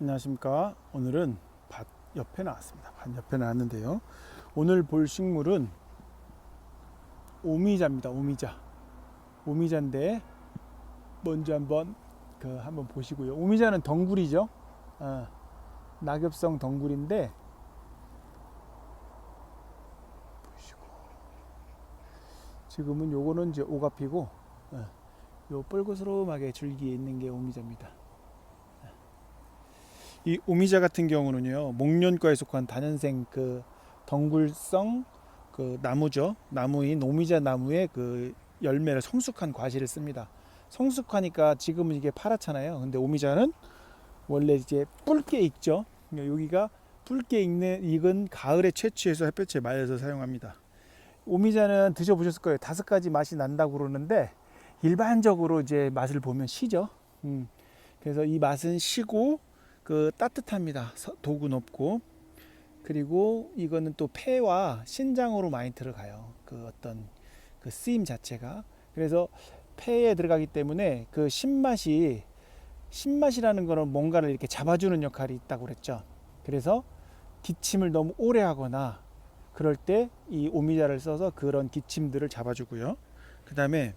안녕하십니까. 오늘은 밭 옆에 나왔습니다. 밭 옆에 나왔는데요. 오늘 볼 식물은 오미자입니다. 오미자. 오미자인데 먼저 한번 그 한번 보시고요. 오미자는 덩굴이죠. 아, 낙엽성 덩굴인데 보시고 지금은 요거는 이제 오가 피고 어, 요 뻘겋스름하게 줄기에 있는 게 오미자입니다. 이 오미자 같은 경우는요 목련과에 속한 다년생 그 덩굴성 그 나무죠. 나무인 오미자 나무의 그 열매를 성숙한 과실을 씁니다. 성숙하니까 지금은 이게 파랗잖아요. 근데 오미자는 원래 이제 붉게 익죠. 여기가 붉게 익는 익은 가을에 채취해서 햇볕에 말려서 사용합니다. 오미자는 드셔보셨을 거예요. 다섯 가지 맛이 난다고 그러는데 일반적으로 이제 맛을 보면 시죠. 음. 그래서 이 맛은 시고 그 따뜻합니다. 서- 독은 없고 그리고 이거는 또 폐와 신장으로 많이 들어가요. 그 어떤 그 쓰임 자체가 그래서 폐에 들어가기 때문에 그 신맛이 신맛이라는 거는 뭔가를 이렇게 잡아주는 역할이 있다고 그랬죠. 그래서 기침을 너무 오래 하거나 그럴 때 이 오미자를 써서 그런 기침들을 잡아주고요. 그 다음에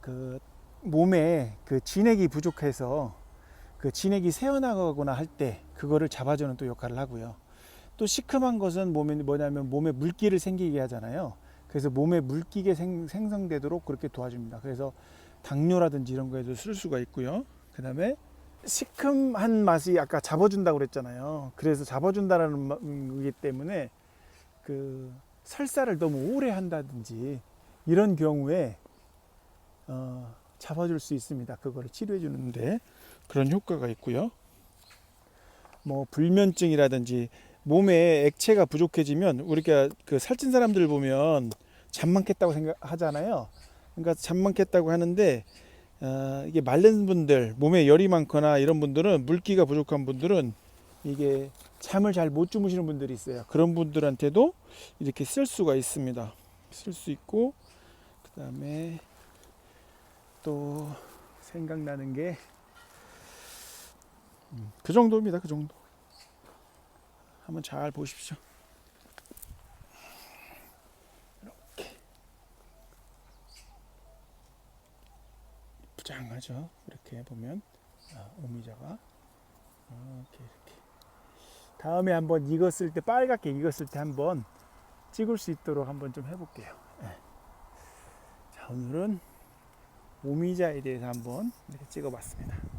그 몸에 그 진액이 부족해서 그 진액이 새어나가거나 할 때 그거를 잡아주는 또 역할을 하고요. 또 시큼한 것은 몸에 뭐냐면 몸에 물기를 생기게 하잖아요. 그래서 몸에 물기가 생, 생성되도록 그렇게 도와줍니다. 그래서 당뇨라든지 이런 거에도 쓸 수가 있고요. 그 다음에 시큼한 맛이 아까 잡아준다고 그랬잖아요. 그래서 잡아준다라는 거기 때문에 그 설사를 너무 오래 한다든지 이런 경우에 어, 잡아줄 수 있습니다. 그거를 치료해 주는데 그런 효과가 있고요. 뭐 불면증이라든지 몸에 액체가 부족해지면 우리가 그 살찐 사람들 보면 잠 많겠다고 생각하잖아요. 그러니까 잠 많겠다고 하는데 어, 이게 마른 분들 몸에 열이 많거나 이런 분들은 물기가 부족한 분들은 이게 잠을 잘 못 주무시는 분들이 있어요. 그런 분들한테도 이렇게 쓸 수가 있습니다. 쓸 수 있고 그 다음에 또 생각나는 게 그 정도입니다. 그 정도. 한번 잘 보십시오. 이렇게 부장하죠. 이렇게 보면 아, 오미자가 이렇게 이렇게. 다음에 한번 익었을 때 빨갛게 익었을 때 한번 찍을 수 있도록 한번 좀 해볼게요. 예. 자 오늘은 오미자에 대해서 한번 찍어봤습니다.